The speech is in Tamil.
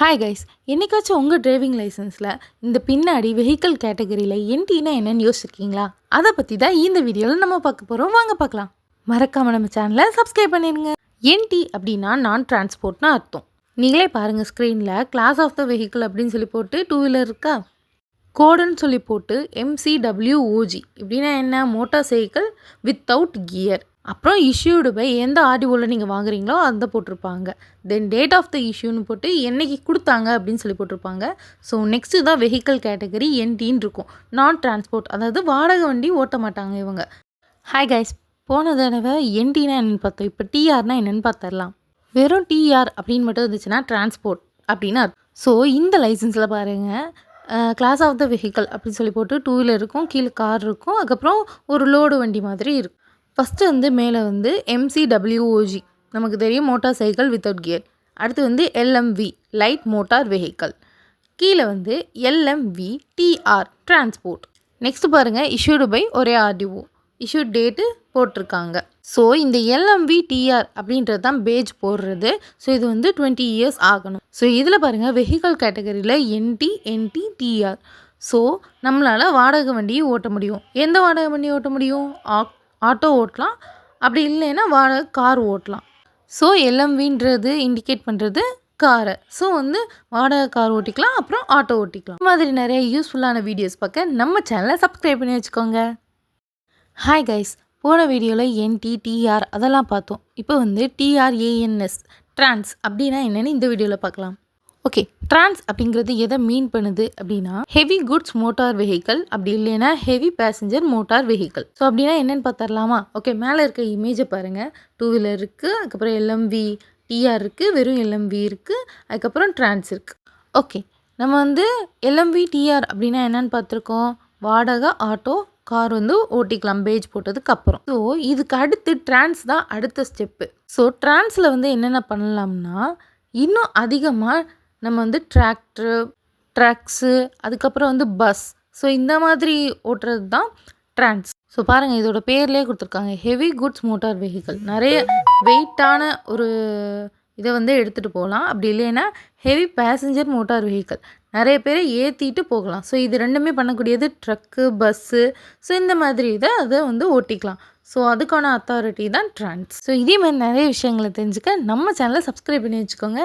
ஹாய் கைஸ் என்றைக்காச்சும் உங்கள் டிரைவிங் லைசன்ஸில் இந்த பின்னாடி வெஹிக்கிள் கேட்டகரியில் என்டினா என்னன்னு யோசிச்சிருக்கீங்களா? அதை பற்றி தான் இந்த வீடியோவில் நம்ம பார்க்க போகிறோம் வாங்க பார்க்கலாம். மறக்காமல் நம்ம சேனலை சப்ஸ்கிரைப் பண்ணிடுங்க. என்டி அப்படின்னா நான் டிரான்ஸ்போர்ட்னு அர்த்தம். நீங்களே பாருங்கள் ஸ்க்ரீனில் கிளாஸ் ஆஃப் த வெஹிக்கிள் அப்படின்னு சொல்லி போட்டு டூ வீலர் இருக்கா கோடுன்னு சொல்லி போட்டு எம்சிடபிள்யூஓஜி இப்படின்னா என்ன? மோட்டார் சைக்கிள் வித்தவுட் கியர் அப்புறம் இஷ்யூடு பை எந்த ஆர்டிஓவில் நீங்கள் வாங்குறீங்களோ அந்த போட்டிருப்பாங்க. தென் டேட் ஆஃப் த இஷ்யூன்னு போட்டு என்னைக்கு கொடுத்தாங்க அப்படின்னு சொல்லி போட்டிருப்பாங்க. ஸோ நெக்ஸ்ட்டு தான் வெஹிக்கிள் கேட்டகரி என்டின்னு இருக்கும். நான் டிரான்ஸ்போர்ட் அதாவது வாடகை வண்டி ஓட்ட மாட்டாங்க இவங்க. ஹாய் கைஸ் போன தடவை என்டினா என்னென்னு பார்த்தோம். இப்போ டிஆர்னா என்னென்னு பார்த்துடலாம். வெறும் டிஆர் அப்படின்னு மட்டும் இருந்துச்சுன்னா டிரான்ஸ்போர்ட் அப்படின்னு ஸோ இந்த லைசன்ஸில் பாருங்கள் கிளாஸ் ஆஃப் த வெஹிக்கல் அப்படின்னு சொல்லி போட்டு டூ வீலர் இருக்கும் கீழே கார் இருக்கும். அதுக்கப்புறம் ஒரு லோடு வண்டி மாதிரி இருக்கும். ஃபஸ்ட்டு வந்து மேலே வந்து எம்சிடபிள்யூஓஜி நமக்கு தெரியும் மோட்டார் சைக்கிள் வித்தவுட் கியர் அடுத்து வந்து எல்எம்வி லைட் மோட்டார் வெஹிக்கல் கீழே வந்து எல்எம்வி டிஆர் டிரான்ஸ்போர்ட் நெக்ஸ்ட் பாருங்கள் இஷ்யூடு பை ஒரே ஆர்டிஓ இஷ்யூ டேட்டு போட்டிருக்காங்க. ஸோ இந்த எல்எம்வி டிஆர் அப்படின்றது தான் பேஜ் போடுறது. ஸோ இது வந்து டுவெண்ட்டி இயர்ஸ் ஆகணும். ஸோ இதில் பாருங்கள் வெஹிக்கல் கேட்டகரியில் என்டி என்டி டிஆர் ஸோ நம்மளால் வாடகை வண்டியை ஓட்ட முடியும். எந்த வாடகை வண்டியை ஓட்ட முடியும்? ஆக் ஆட்டோ ஓட்டலாம். அப்படி இல்லைன்னா வாடகை கார் ஓட்டலாம். ஸோ எல்எம்வின்றது இண்டிகேட் பண்ணுறது காரை ஸோ வந்து வாடகை கார் ஓட்டிக்கலாம் அப்புறம் ஆட்டோ ஓட்டிக்கலாம். இந்த மாதிரி நிறைய யூஸ்ஃபுல்லான வீடியோஸ் பார்க்க நம்ம சேனலை சப்ஸ்கிரைப் பண்ணி வச்சுக்கோங்க. ஹாய் கைஸ் போன வீடியோவில் என்டி டிஆர் அதெல்லாம் பார்த்தோம். இப்போ வந்து டிஆர்ஏஎன்எஸ் ட்ரான்ஸ் அப்படின்னா என்னென்னு இந்த வீடியோவில் பார்க்கலாம். ஓகே ட்ரான்ஸ் அப்படிங்கிறது எதை மீன் பண்ணுது அப்படின்னா ஹெவி குட்ஸ் மோட்டார் வெஹிக்கல் அப்படி இல்லைன்னா heavy passenger motor vehicle so அப்படின்னா என்னென்னு பார்த்துடலாமா? ஓகே மேலே இருக்க இமேஜை பாருங்கள் டூ வீலர் இருக்குது அதுக்கப்புறம் எல்எம்வி டிஆர் இருக்குது வெறும் எல்எம்வி இருக்குது அதுக்கப்புறம் ட்ரான்ஸ் இருக்குது ஓகே நம்ம வந்து எல்எம்வி டிஆர் அப்படின்னா என்னென்னு பார்த்துருக்கோம். வாடகை ஆட்டோ கார் வந்து ஓட்டிக்கலாம் பேஜ் போட்டதுக்கு அப்புறம். ஸோ இதுக்கு அடுத்து ட்ரான்ஸ் தான் அடுத்த ஸ்டெப்பு ஸோ ட்ரான்ஸில் வந்து என்னென்ன பண்ணலாம்னா இன்னும் அதிகமாக நம்ம வந்து டிராக்டரு ட்ரக்ஸு அதுக்கப்புறம் வந்து பஸ் ஸோ இந்த மாதிரி ஓட்டுறது தான் ட்ரான்ஸ் ஸோ பாருங்கள் இதோட பேர்லேயே கொடுத்துருக்காங்க. ஹெவி குட்ஸ் மோட்டார் வெஹிக்கிள் நிறைய வெயிட்டான ஒரு இதை வந்து எடுத்துகிட்டு போகலாம். அப்படி இல்லைன்னா ஹெவி பேசஞ்சர் மோட்டார் வெஹிக்கிள் நிறைய பேரை ஏற்றிட்டு போகலாம். ஸோ இது ரெண்டுமே பண்ணக்கூடியது ட்ரக்கு பஸ்ஸு ஸோ இந்த மாதிரி இதை அதை வந்து ஓட்டிக்கலாம். ஸோ அதுக்கான அத்தாரிட்டி தான் ட்ரான்ஸ் ஸோ இதே மாதிரி நிறைய விஷயங்களை தெரிஞ்சுக்க நம்ம சேனலை சப்ஸ்கிரைப் பண்ணி வச்சுக்கோங்க.